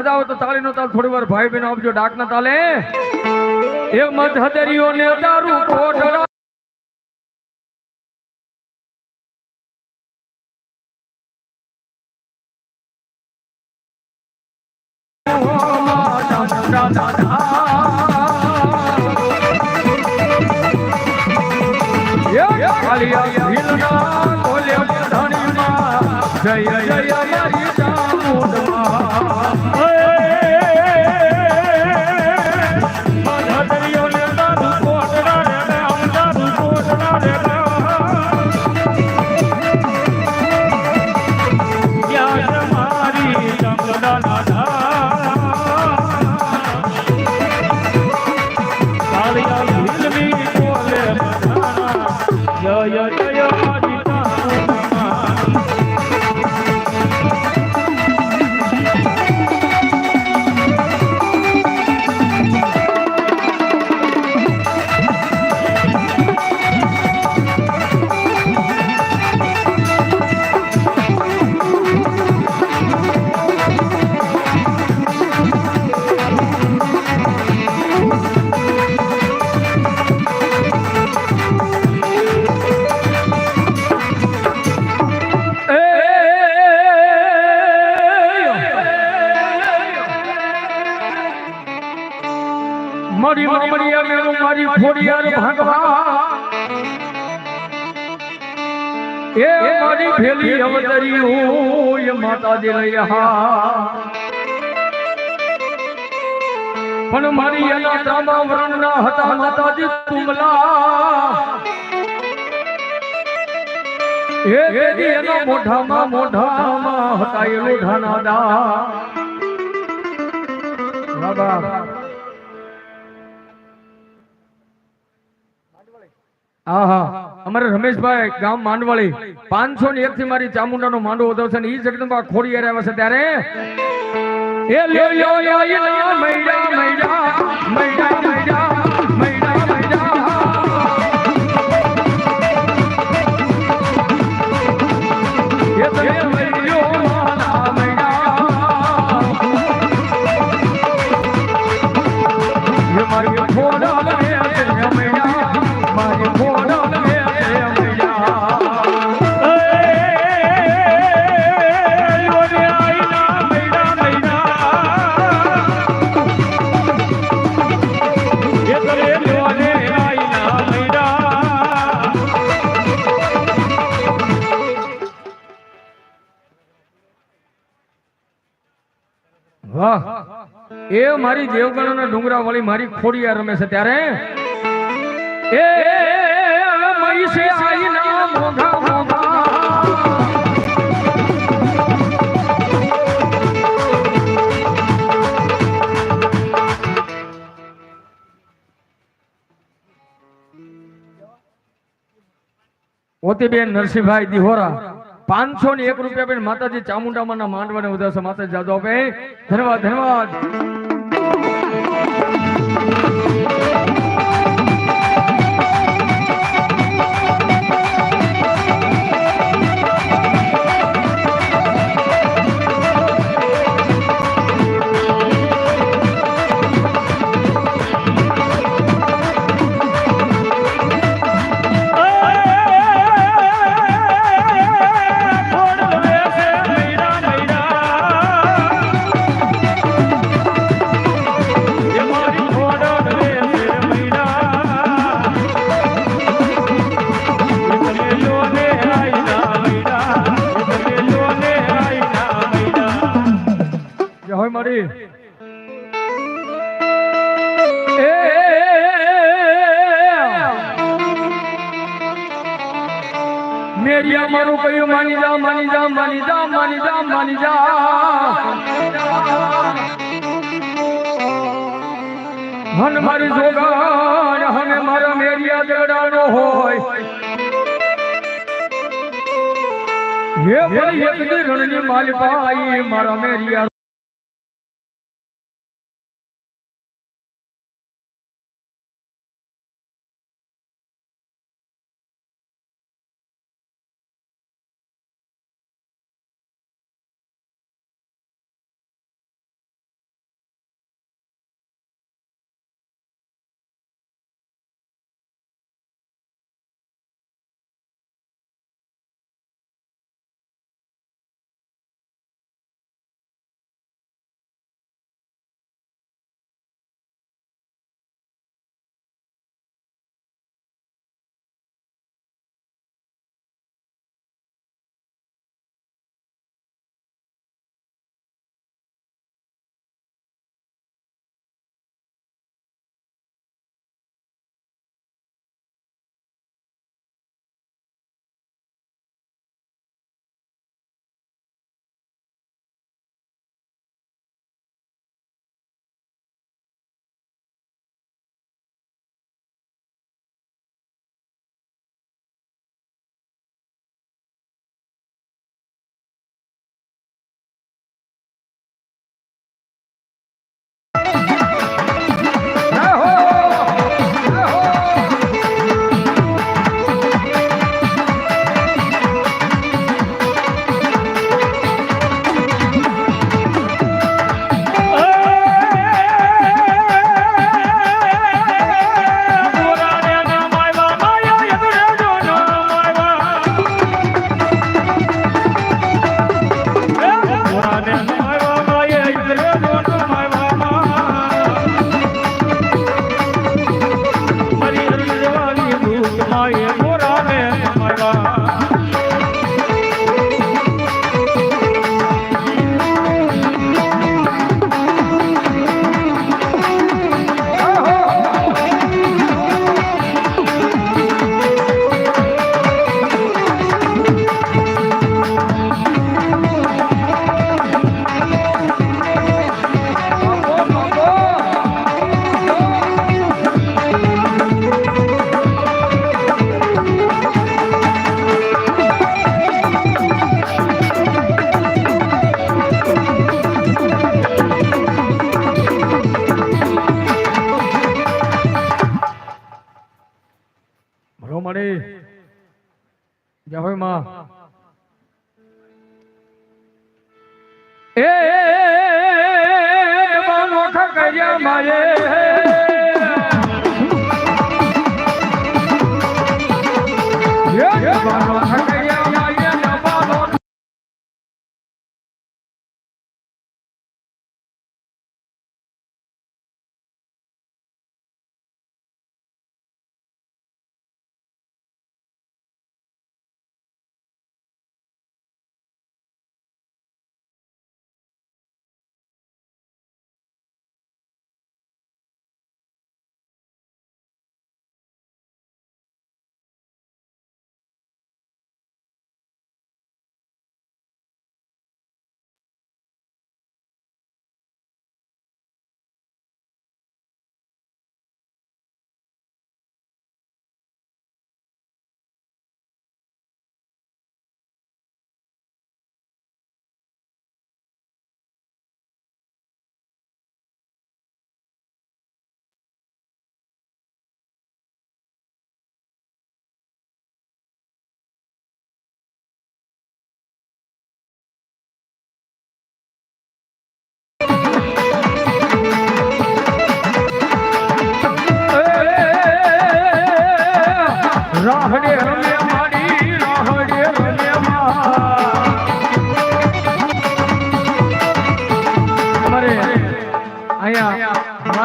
બજાવો તો તાળી નો તાલ થોડી વાર ભાઈ બહેનો આપજો ડાક ના તાલે. એ મત હદરીઓ ને દારૂ કોટડા મારી મામડિયા મેળો મારી ફોડિયાર ભાગવા એ મારી ભેલી અવતરી હોય માતાજી રહ્યા પણ મારી એના ત્રામા વર્ણના હતા માતાજી તુમલા એ દેદી એના મોઢામાં મોઢામાં હતા એ લોઢાના દા બાબા આહા, અમારે રમેશભાઈ, ગામ માંડવાળી પાંચસો ને એક મારી ચામુંડા નો માંડવો વધો છે ને ઈ જગદંબા ખોડી આવ્યા છે ત્યારે. એ લ્યો લ્યો લ્યો મૈડા મૈડા. વાહ. એ મારી દેવગણના ડુંગરા વાળી મારી ખોડિયા રમે છે ત્યારે? એ મહીસે આઈના મોઘા મોઘા. મોતીબેન નરસિંહભાઈ દિહોરા. પાંચસો ને એક રૂપિયા પણ માતાજી ચામુંડામાં ના માંડવાને વધારશે. માતાજી જાદવ આપે. ધન્યવાદ ધન્યવાદ. મેરી મારું કયું માની જા માની જા માની જા માની જા માની જા. હન મારી જોગાણ, હને મારા મેરિયા જગડાનો હોય. હે ભાઈ, એક રણની માલિપાઈ મારા મેરિયા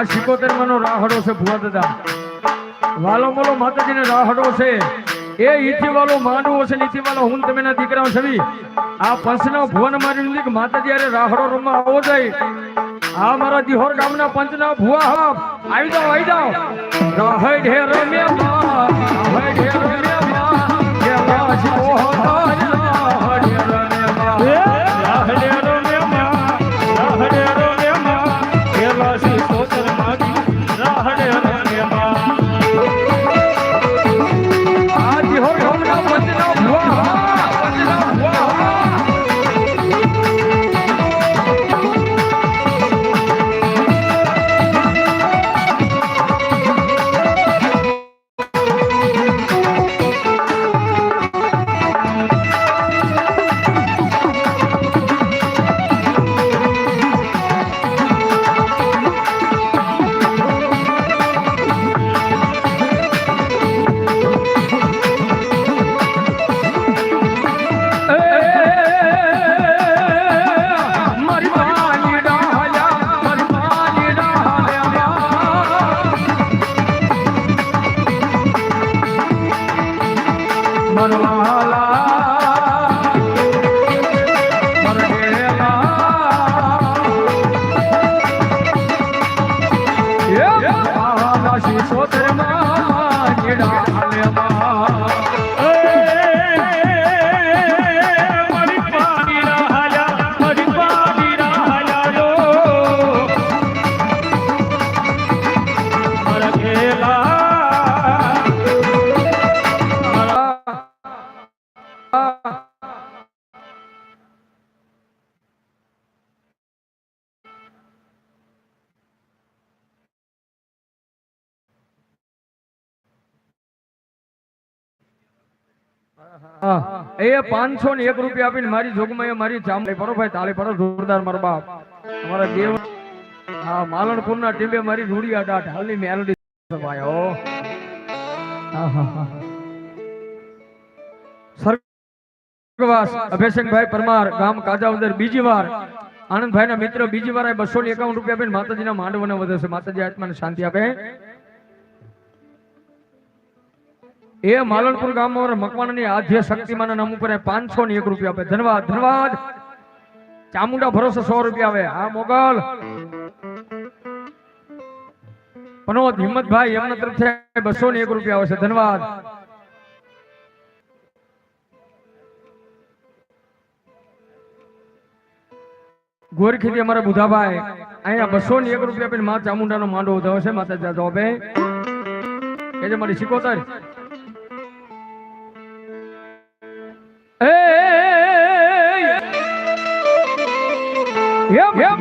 માં સિકોતેર રાહડો છે ભુવા દાદા. વાલો મોલો માતાજીને રાહડો છે. એ ઈથી વાલો માંડવો છે નીતિ વાલો હું તમે ના દીકરાઓ છવી આ પંચના ભુવન મારી લીધી માતાજી અરે રાહડો રૂમમાં આવો જાય. આ મારા દિહોર ગામના પંચના ભુવા હા. આવી જાઓ આવી જાઓ. રાહડે રમ્યા માં રાહડે રમ્યા માં કે વાજ એ પાંચસો ને એક રૂપિયા આપીને મારી જોગમાં મારી ચામડી પડો ભાઈ, તાળી પડો, જોરદાર મારો બાપ. અમારા દેવ હા માલણપુર ના ટીમે મારી રૂડી આડા હાલની મેલડી ભાઈ સ્વર્ગવાસ, અભયસિંહભાઈ પરમાર, ગામ કાજાવદર બીજી વાર. આનંદભાઈ ના મિત્ર બીજી વાર બસો ને એકાવન રૂપિયા આપીને માતાજીના માંડવાને વધે છે. માતાજી આત્માને શાંતિ આપે. એ માલણપુર ગામમાં મકવાણાની આદ્ય શક્તિમાના નામ ઉપર પાંચસો ને એક રૂપિયા આપે. ધન્યવાદ ધન્યવાદ ચામુંડા ભરોસે સો રૂપિયા આવે. આ મોગલ. પનોત હિંમતભાઈ એમના તરફથી બસો ને એક રૂપિયા આવે છે. ધન્યવાદ ગોરખીથી અમારા બુધાભાઈ, અહીંયા બસો ને એક રૂપિયા આપીને મા ચામુંડાનો માંડવો ઉધાવે છે. માતા જા જોબે કે જે મારી શીખોતર હેમ હેમ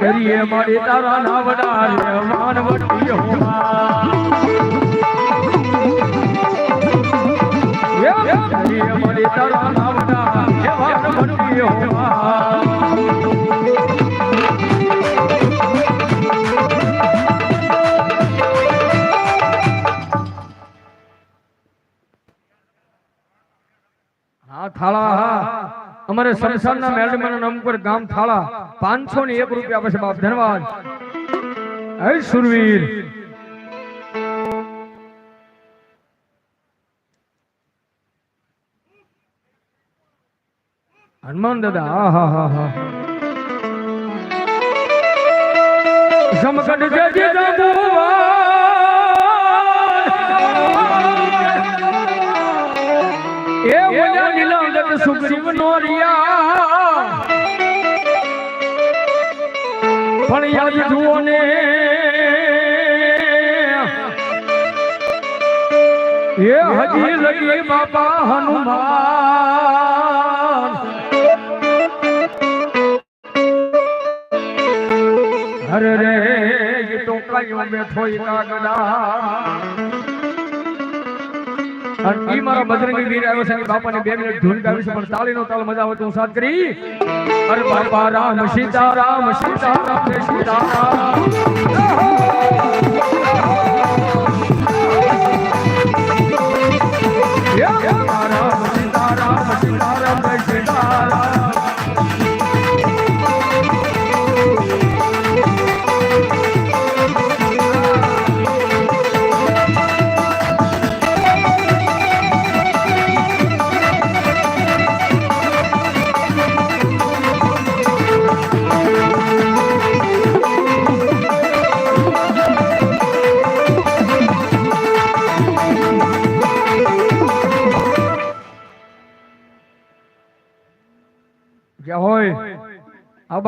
થાળા. અમારે સંસારના મેળમાના નામ પર ગામ થાળા. પાંચસો ને એક રૂપિયા આપે બાપ. ધન્યવાદ હે સુરવીર. હનુમાન દાદા હા હા હા હા. સમકટ જજે દાદા એ સુગ્રીવ નો રિયા. પણ યાદ જુઓ ને, એ હજી લગી બાપા હનુમાન. હરે રે, એ બેઠો કાગડા અને ઈ મારા બજરંગી વીર આવ્યો છે બાપાને બે મિનિટ ધૂન ગાવી છે, પણ તાળીનો તાલ મજા આવે તો હું સાથ કરી. અરે બાપા, રામ, સીતારામ સીતારામ સીતારામ. રામ ao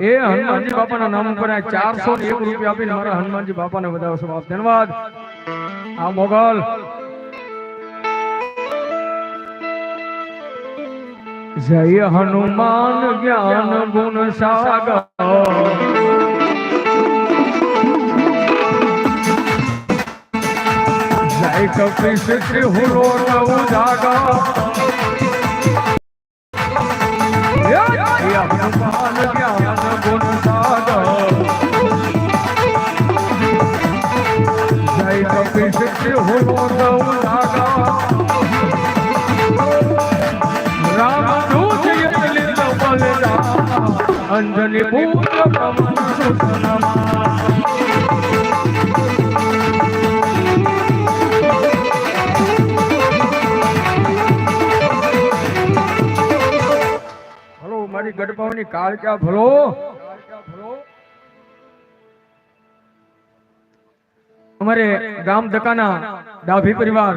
એ હનુમાનજી બાપાના નામ ઉપર આ 401 રૂપિયા આપીને મારા હનુમાનજી બાપાને વધાવો છો બાપ ધન્યવાદ. આ મોગલ. જય હનુમાન જ્ઞાન ગુણ સાગર. જય કપી શ્રી હુલો નવ જાગા જય હનુમાન પવન હલો મારી ગઢપાવની કાળકા ભલો. અમારે ગામ દકાના ડાભી પરિવાર,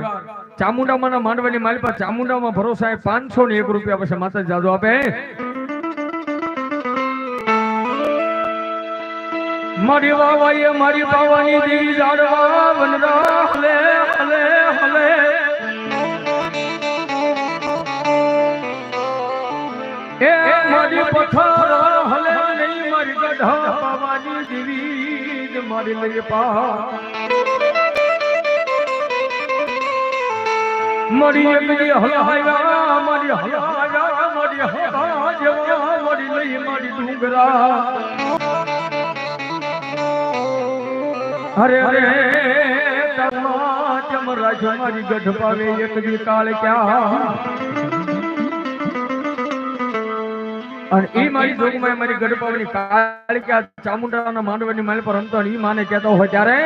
ચામુંડામાંના માંડવાની માલિકા ચામુંડામાં ભરોસા પાંચસો ને એક રૂપિયા પછી માતા જાદુ આપે. મારી વાવાએ મારી બાવાની દેવી જાડવા વનરા, હલે હલે હલે. એ મારી પથર, હલે, નહીં, મારી ગઢા બાવાની દેવી જ મારી લઈ પા. મારી એકલી હલાયા, મારી હલાયા, મારી હલા જેવા મારી લઈ મારી ડુંગરા. અરે અરે તમ રાજ મારી ગઢ પાવે એક દી કાળ ક્યાં? અને ઈ મારી જોગમાં મારી ગઢ પાવાની કાળ ક્યાં? ચામુંડાના માંડવાની માલ પર અંતર ઈ માને કહેતો હોય ત્યારે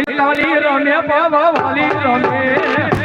એ રમે બાબા વાલી રમે.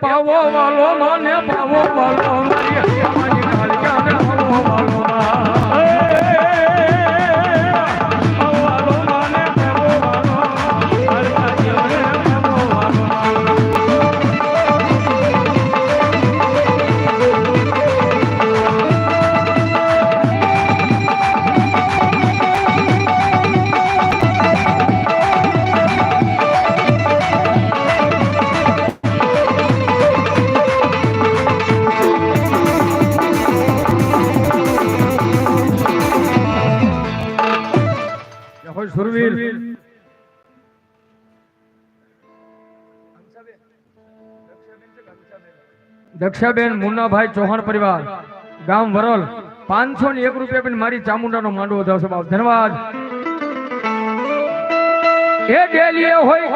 પાવો વાલો મને પાવો વાલો. મારી દક્ષાબેન મુન્નાભાઈ ચૌહાણ પરિવાર, ગામ વરોલ, પાંચસો ને એક રૂપિયા પણ મારી ચામુંડાનો માંડવો થશે બાપ. ધન્યવાદ. એ ડેલીએ હોય.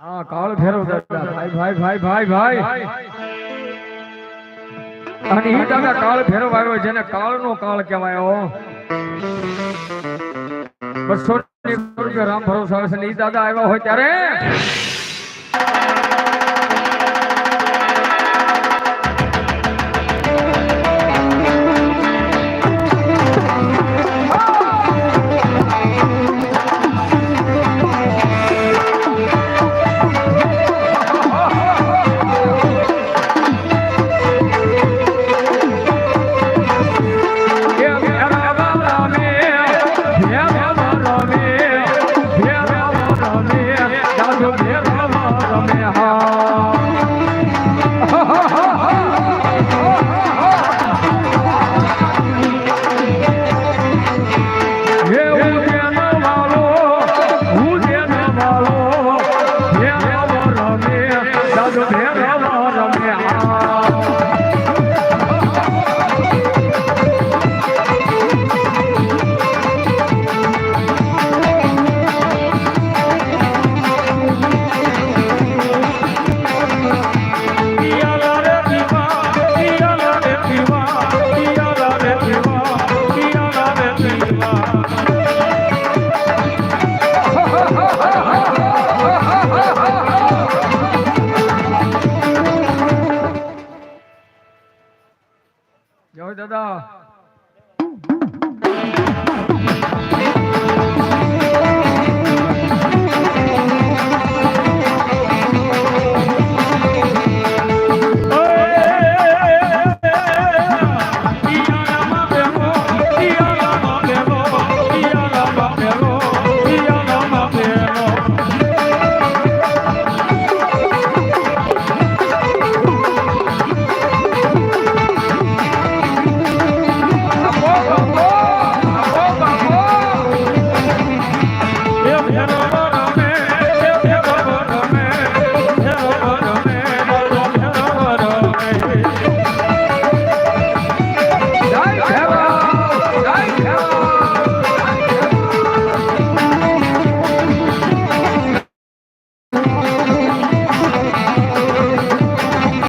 હા, કાળ ફેરવ દાદા ભાઈ ભાઈ ભાઈ ભાઈ ભાઈ. અને દાદા કાળ ફેરવ આવ્યો જેને કાળનો કાળ કહેવાયો બસો ની રૂપિયા રામ ભરોસે છે. દાદા આવ્યા હોય ત્યારે